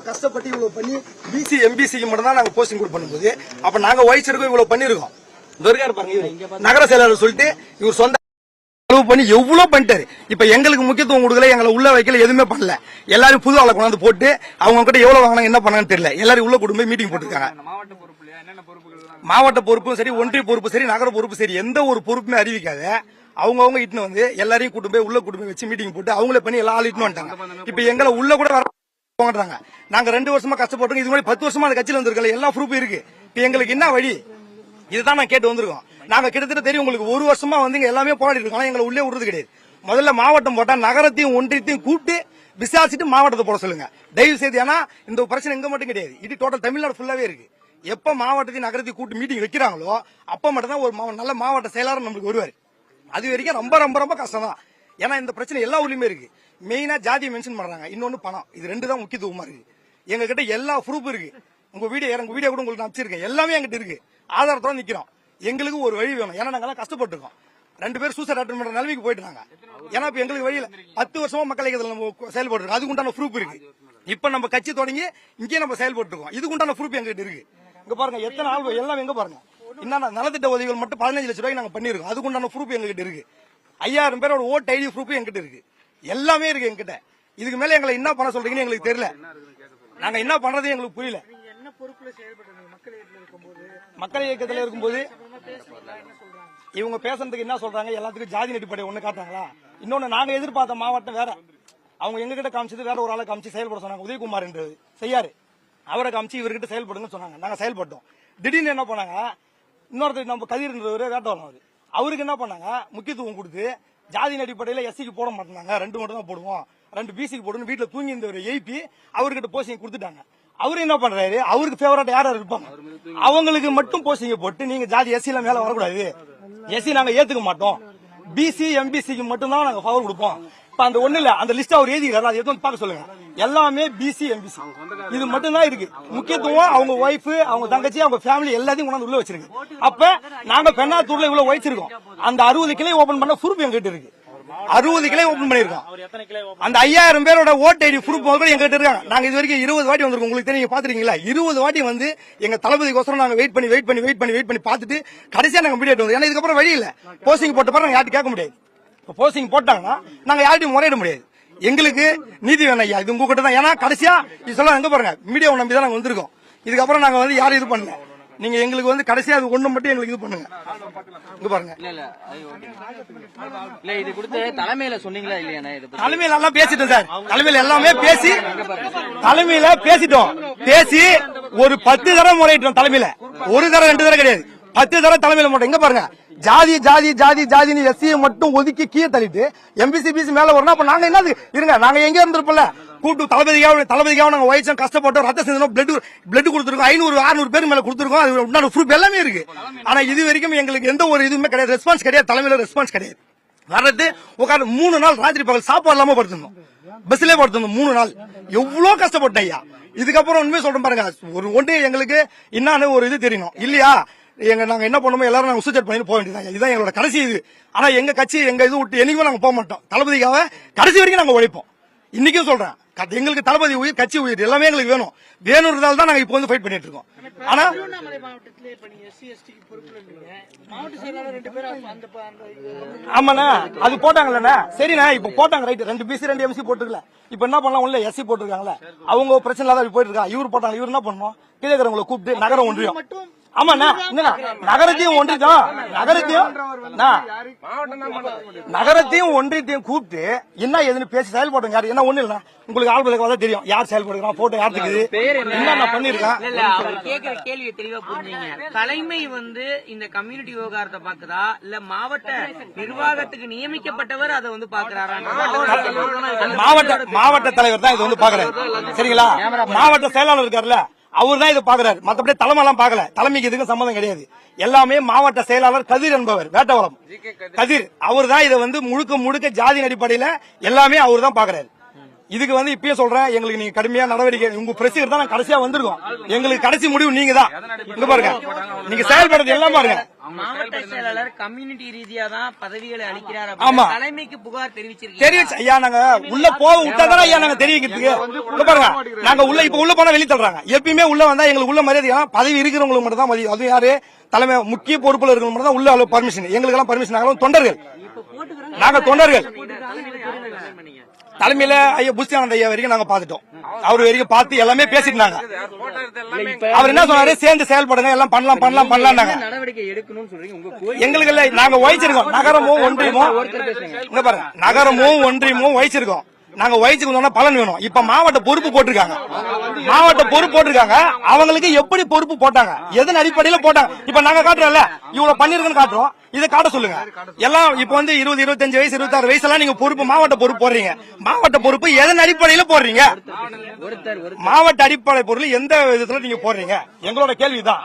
கஷ்டப்பட்டு இவ்வளவு பண்ணி பிசி எம்பிசிக்கு மட்டும் தான் நாங்க போஸ்டிங் கூட பண்ணும்போது அப்ப நாங்க வயசுக்கும் இவ்வளவு பண்ணிருக்கோம் இந்த இருக்காரு பாருங்க. இவரு நகர செயலாளர் சொல்லிட்டு இவர் சொந்த செலவு பண்ணி எவ்வளவு பண்ணிட்டாரு. இப்ப எங்களுக்கு முக்கியத்துவம் கொடுக்கல எங்களை உள்ள வைக்கல எதுவுமே பண்ணல. எல்லாரும் புது ஆளை கொண்டாந்து போட்டு அவங்க கிட்ட எவ்வளவு வாங்கினாங்க என்ன பண்ணாங்கன்னு தெரியல. எல்லாரும் உள்ள கூட்டு போய் மீட்டிங் போட்டுருக்காங்க மாவட்ட பொறுப்பும் சரி ஒன்றிய பொறுப்பு சரி நகர பொறுப்பு சரி எந்த ஒரு பொறுப்புமே அறிவிக்காத அவங்கவங்க இட்டுன்னு வந்து எல்லாரையும் கூட்டு போய் உள்ள கூட்டு போய் வச்சு மீட்டிங் போட்டு அவங்களே பண்ணி எல்லா ஆள் இட்டுன்னு வந்துட்டாங்க. இப்ப எங்களை உள்ள கூட வர போங்கறாங்க நாங்க ரெண்டு வருஷமா கஷ்டப்பட்டு இது மாதிரி பத்து வருஷமா அந்த கட்சியில வந்திருக்கல எல்லா ப்ரூஃப் இருக்கு. இப்ப எங்களுக்கு என்ன வழி? இதுதான் நான் கேட்டு வந்திருக்கோம். நாங்க கிட்டத்தட்ட தெரியும் உங்களுக்கு ஒரு வருஷமா வந்து எல்லாமே போராடி இருக்கோம். எங்களை உள்ளே விடுறது கிடையாது. முதல்ல மாவட்டம் போட்டா நகரத்தையும் ஒன்றியத்தையும் கூப்பிட்டு விசாரிச்சுட்டு மாவட்டத்தை போட சொல்லுங்க. தயவு செய்து ஏன்னா இந்த பிரச்சனை எங்க மட்டும் கிடையாது. இது டோட்டல் தமிழ்நாடு ஃபுல்லாவே இருக்கு. எப்ப மாவட்டத்தையும் நகரத்தையும் கூட்டு மீட்டிங் வைக்கிறாங்களோ அப்ப மட்டும் தான் ஒரு நல்ல மாவட்ட செயலாளர் நம்மளுக்கு வருவார். அது வரைக்கும் ரொம்ப ரொம்ப ரொம்ப கஷ்டம் தான் ஏன்னா இந்த பிரச்சனை எல்லா ஊர்லயுமே இருக்கு. மெயினா ஜாதியை மென்ஷன் பண்றாங்க. இன்னொன்னு பணம். இது ரெண்டு தான் முக்கியத்துவமா இருக்கு. எங்க கிட்ட எல்லா ப்ரூஃப் இருக்கு. உங்க வீடியோ உங்க வீடியோ கூட உங்களுக்கு நான் எல்லாமே எங்கிட்ட இருக்கு. ஆதாரத்தோட நிக்கிறோம். எங்களுக்கு ஒரு வழி வேணும். ஏன்னா நாங்கெல்லாம் கஷ்டப்பட்டுருக்கோம். ரெண்டு பேரும் சூசைட் அட்டன் பண்ற நிலைமைக்கு போயிட்டாங்க. ஏன்னா இப்ப எங்களுக்கு வழியில பத்து வருஷமா மக்கள் இயக்கத்தில் நம்ம செயல்பட்டு இருக்கோம் அதுக்கு உண்டான ப்ரூஃப் இருக்கு. இப்ப நம்ம கட்சி தொடங்கி இங்கே நம்ம செயல்பட்டு இருக்கோம் இதுக்கு உண்டான ப்ரூஃப் எங்ககிட்ட இருக்கு. இங்க பாருங்க எத்தனை ஆள் எல்லாம் எங்க பாருங்க. என்னன்னா நலத்திட்ட உதவிகள் மட்டும் பதினஞ்சு லட்சம் ரூபாய்க்கு நாங்க பண்ணிருக்கோம் அதுக்கு உண்டான ப்ரூஃப் எங்ககிட்ட இருக்கு. ஐயாயிரம் பேரோட ஓட் ஐடி ப்ரூஃப் எங்கிட்ட இருக்கு. எல்லாமே இருக்கு எங்கிட்ட இதுக்கு மேல எங்களை என்ன பண்ண சொல்றீங்கன்னு எங்களுக்கு தெரியல. நாங்க என்ன பண்றது எங்களுக்கு புரியல. மக்கள் இயக்கத்துல இருக்கும்போது? இவங்க பேசுறதுக்கு என்ன சொல்றாங்க? எல்லாத்துக்கும் ஜாதி அடிப்படை ஒண்ணு காட்டாங்களா இன்னொன்னு நாங்க எதிர்பார்த்த மாவட்டம் வேற. அவங்க எங்க கிட்ட காமிச்சது வேற ஒரு ஆளை காமிச்சு செயல்பட சொன்னாங்க. உதயகுமார் என்றது செய்யாரு. அவரை காமிச்சு இவர்கிட்ட செயல்படுங்கன்னு சொன்னாங்க. நாங்க செயல்பட்டோம். திடீர்னு என்ன பண்ணாங்க? இன்னொருத்தர் நம்ம கதிர்ன்றவர் வேட்டவரம் அவரு. அவருக்கு என்ன பண்ணாங்க? முக்கியத்துவம் கொடுத்து ஜாதியின் அடிப்படையில் எஸ்சிக்கு போட மாட்டாங்க ரெண்டு மட்டும் தான் போடுவோம். ரெண்டு பிசிக்கு போடணும் வீட்டில் தூங்கி இருந்தவர் எழுப்பி அவர்கிட்ட போஸ்டிங் கொடுத்துட்டாங்க. அவர் என்ன பண்றாரு? அவருக்கு ஃபேவரட் யார் இருப்பாங்க? அவங்களுக்கு மட்டும் போஸ்டிங்க போட்டு நீங்க ஜாதி எஸ்சி எல்லாம் மேல வரக்கூடாது. எஸ்சி நாங்க ஏத்துக்க மாட்டோம். பிசி எம்பிசிக்கு மட்டும்தான் நாங்க பவர் கொடுப்போம். இப்ப அந்த ஒண்ணு இல்ல அந்த லிஸ்ட் அவர் எழுதிக்கிறாரு அது எதுவும் பார்க்க சொல்லுங்க. எல்லாமே பிசி எம்பிசி இது மட்டும்தான் இருக்கு. முக்கியத்துவம் அவங்க ஒய்ஃப் அவங்க தங்கச்சி அவங்க ஃபேமிலி எல்லாத்தையும் கொண்டாந்து உள்ள வச்சிருக்கு. அப்ப நாங்க பெண்ணாத்தூர்ல இவ்வளவு வச்சிருக்கோம் அந்த அறுபது கிளை ஓபன் பண்ண ப்ரூஃப் எங்கிட்ட இருக்கு. அறுபது கிளை ஓபன் பண்ணிருக்கோம் அந்த ஐயாயிரம் பேரோட ஓட் ஐடி ப்ரூஃப் கூட எங்கிட்ட இருக்காங்க. நாங்க இது வரைக்கும் இருபது வாட்டி வந்திருக்கோம். உங்களுக்கு தெரியும் பாத்துருக்கீங்களா இருபது வாட்டி வந்து எங்க தளபதிக்கோசரம் நாங்க வெயிட் பண்ணி வெயிட் பண்ணி வெயிட் பண்ணி வெயிட் பண்ணி பார்த்துட்டு கடைசியா நாங்க மீடியேட் வந்து ஏன்னா இதுக்கப்புறம் வழி இல்ல. போஸ்டிங் போட்ட பிறகு நாங்க யார்ட்டும் கேட்க முடியாது. இப்போ போஸ்டிங் போட்டாங்கன்னா நாங்க யார்ட்டையும் முறையிட முடியாது. எங்களுக்கு நீதி வேணும் ஐயா. இது உங்ககிட்ட தான் ஏன்னா கடைசியா இது சொல்ல எங்க பாருங்க மீடியாவை நம்பி தான் நாங்க வந்திருக்கோம். இதுக்கப்புறம் நாங்க வந்து யாரும் இது பண்ணல. நீங்க எங்களுக்கு வந்து கடைசியா அது ஒண்ணு மட்டும் எங்களுக்கு இது பண்ணுங்க. இங்க பாருங்க. இல்ல இது கொடுத்து தலைமையில சொன்னீங்களா பத்தி? தலைமையில எல்லாம் பேசிட்டோம் சார். தலைமையில எல்லாமே பேசி தலைமையில பேசிட்டோம். பேசி ஒரு பத்து தடவை முறையிட்டோம் தலைமையில. ஒரு தடவை ரெண்டு தடவை கிடையாது. பத்து தடவை தலைமையில மட்டும் எங்க பாருங்க. ஜாதி ஜாதி ஜாதி ஜாதின்னு எஸ்சியை மட்டும் ஒதுக்கி கீழே தள்ளிட்டு எம்பிசி பிசி மேல வரணும். அப்ப நாங்க என்ன இருங்க நாங்க எங்க இருந்திருப்போம்ல? கூட்டு தளபதியாக தளபதிக்காக நாங்க வயசும் கஷ்டப்பட்டோம் ரத்த சிந்தனம் பிளட் பிளட் கொடுத்துருக்கோம். ஐநூறு அறுநூறு பேர் மேல கொடுத்துருக்கோம். அது உண்டான ப்ரூஃப் எல்லாமே இருக்கு. ஆனா இது வரைக்கும் எங்களுக்கு எந்த ஒரு இதுவுமே கிடையாது. ரெஸ்பான்ஸ் கிடையாது. தலைமையில ரெஸ்பான்ஸ் கிடையாது. வர்றது உட்காந்து மூணு நாள் ராத்திரி பகல் சாப்பாடு இல்லாம படுத்திருந்தோம். பஸ்லயே படுத்திருந்தோம் மூணு நாள். எவ்வளவு கஷ்டப்பட்டேன் ஐயா. இதுக்கப்புறம் உண்மையை சொல்றேன் பாருங்க. ஒரு ஒன்று எங்களுக்கு என்னன்னு ஒரு இது தெரியணும். இல்லையா? எங்க நாங்க என்ன பண்ணுமோ எல்லாரும் நாங்க சூசைட் பண்ணி போக வேண்டியது இதுதான் எங்களோட கடைசி இது. ஆனா எங்க கட்சி எங்க இது விட்டு என்னைக்குமே நாங்க போக மாட்டோம். தளபதிக்காக கடைசி வரைக்கும் நாங்க உழைப்போம். இன்னைக்கும் சொல்றேன். எங்களுக்கு தளபதி உயிர் கட்சி உயிர் எல்லாமே எங்களுக்கு வேணும். வேணுன்றதால தான் நாங்க இப்போ வந்து ஃபைட் பண்ணிட்டு இருக்கோம். ஆனா ஆமாண்ணா அது போட்டாங்கல்லண்ணா. சரிண்ணா இப்ப போட்டாங்க ரைட் ரெண்டு பிசி ரெண்டு எம்சி போட்டுருக்கல. இப்ப என்ன பண்ணலாம் உள்ள எஸ்சி போட்டிருக்காங்களே அவங்க பிரச்சனை இல்லாத போயிட்டு இருக்கா. இவர் போட்டாங்க இவர் என்ன பண்ணணும் கீழே கூப்பிட்டு நகரம் ஒன்றியம். ஆமாண்ணா என்னண்ணா நகரத்தையும் ஒன்றியம் நகரத்தையும் நகரத்தையும் ஒன்றியத்தையும் கூப்பிட்டு என்ன ஏதுன்னு பேசி செயல்படுங்க யாரு? என்ன ஒண்ணு இல்ல உங்களுக்கு ஆள் தான் தெரியும். யார் செயல்படுறான் போட்டோ யார் இருக்குது என்ன? பண்ணிருக்கான் இல்ல இல்ல அவர் கேக்குற கேள்வியை தெளிவா புரிஞ்சுங்க. தலைமை வந்து இந்த கம்யூனிட்டி விவகாரத்தை பாக்குதா இல்ல மாவட்ட நிர்வாகத்துக்கு நியமிக்கப்பட்டவர் அதை வந்து பாக்குறாரா மாவட்ட மாவட்ட தலைவர் தான் இது வந்து பாக்குறாரு சரிங்களா? மாவட்ட செயலாளர் இருக்காருல்ல. அவர் தான் இதை பாக்குறாரு மத்தபடி தலைமை எல்லாம் பாக்கல தலைமைக்கு இதுக்கும் சம்மந்தம் கிடையாது. எல்லாமே மாவட்ட செயலாளர் கதிர் என்பவர் வேட்டவரம். கதிர். அவர் தான் இதை வந்து முழுக்க முழுக்க ஜாதி அடிப்படையில எல்லாமே அவர் தான் பாக்குறாரு இதுக்கு வந்து இப்பயே சொல்றேன் எங்களுக்கு நீங்க கடுமையா நடவடிக்கை உங்க பிரசிகர் தான் கடைசியா வந்திருக்கோம். எங்களுக்கு கடைசி முடிவு நீங்க தான் இங்க பாருங்க. நீங்க செயல்படுறது எல்லாம் பாருங்க. மாவட்ட செயலாளர் கம்யூனிட்டி ரீதியா தான் பதவிகளை அளிக்கிறார் ஆமா. தலைமைக்கு புகார் தெரிவிச்சிருக்கீங்க. தெரிவிச்சு ஐயா நாங்க உள்ள போக விட்டாதானே ஐயா நாங்க தெரிவிக்கிறதுக்கு. இங்க பாருங்க. நாங்க உள்ள இப்ப உள்ள போனா வெளிய தள்ளுறாங்க. எப்பயுமே உள்ள வந்தா எங்களுக்கு உள்ள மரியாதை பதவி இருக்கிறவங்களுக்கு மட்டும் தான் மதியம் அதுவும் யாரு? தலைமை முக்கிய பொறுப்புல இருக்கிறவங்க மட்டும் தான் உள்ள அளவு பர்மிஷன் எங்களுக்கு எல்லாம் பர்மிஷன் நாங்களும் தொண்டர்கள். நாங்க தொண்டர்கள் தலைமையில ஐயா புஷ்டியானந்த ஐயா வரைக்கும் நாங்க பாத்துட்டோம் அவர் வரைக்கும் பார்த்து எல்லாமே பேசிட்டாங்க அவர் என்ன சொன்னாரு? சேர்ந்து செயல்படுங்க எல்லாம் பண்ணலாம் பண்ணலாம் பண்ணலாம் நடவடிக்கை எடுக்கணும்னு சொல்றீங்க எங்களுக்கு இல்ல நாங்க வகிச்சிருக்கோம் நகரமும் ஒன்றியமும் இங்க பாருங்க நகரமும் ஒன்றியமும் வகிச்சிருக்கோம் நாங்க வயசுக்கு வகிச்சிருக்கோம்னா பலன் வேணும். இப்ப மாவட்ட பொறுப்பு போட்டிருக்காங்க. மாவட்ட பொறுப்பு போட்டிருக்காங்க. அவங்களுக்கு எப்படி பொறுப்பு போட்டாங்க? எதன் அடிப்படையில போட்டாங்க? இப்ப நாங்க காட்டுறோம்ல. இவ்வளவு பண்ணிருக்குன்னு காட்டுறோம். இதை காட்ட சொல்லுங்க. எல்லாம் இப்ப வந்து இருபது இருபத்தஞ்சு வயசு இருபத்தாறு வயசு எல்லாம் நீங்க பொறுப்பு மாவட்ட பொறுப்பு போடுறீங்க. மாவட்ட பொறுப்பு எதன் அடிப்படையில போடுறீங்க? மாவட்ட அடிப்படை பொருள் எந்த விதத்துல நீங்க போடுறீங்க? எங்களோட கேள்விதான்.